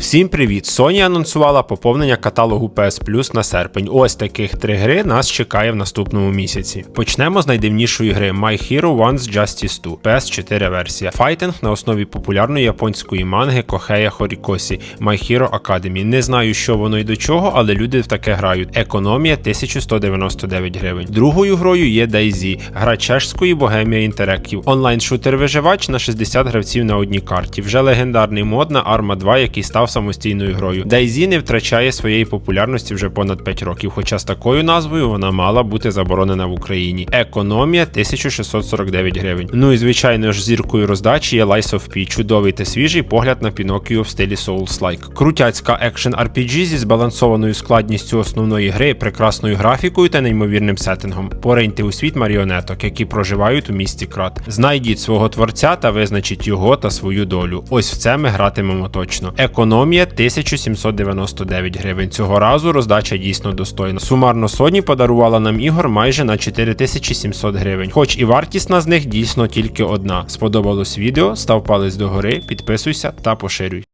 Всім привіт! Sony анонсувала поповнення каталогу PS Plus на серпень. Ось таких три гри нас чекає в наступному місяці. Почнемо з найдивнішої гри My Hero One's Justice 2, PS4 версія. Файтинг на основі популярної японської манги Кохея Хорікосі My Hero Academy. Не знаю, що воно і до чого, але люди в таке грають. Економія 1199 гривень. Другою грою є DayZ, гра чешської Bohemia Interactive. Онлайн-шутер виживач на 60 гравців на одній карті. Вже легендарний мод на Arma 2, який став самостійною грою. DayZ не втрачає своєї популярності вже понад 5 років, хоча з такою назвою вона мала бути заборонена в Україні. Економія 1649 гривень. Ну і звичайно ж зіркою роздачі є Lies of P, чудовий та свіжий погляд на Пінокіо в стилі Souls-like. Крутяцька екшен RPG зі збалансованою складністю основної гри, прекрасною графікою та неймовірним сеттингом. Пориньте у світ маріонеток, які проживають у місті Крат. Знайдіть свого творця та визначіть його та свою долю. Ось в це ми гратимемо точно. Економія 1799 гривень. Цього разу роздача дійсно достойна. Сумарно Sony подарувала нам ігор майже на 4700 гривень. Хоч і вартісна з них дійсно тільки одна. Сподобалось відео, став палець догори, підписуйся та поширюй.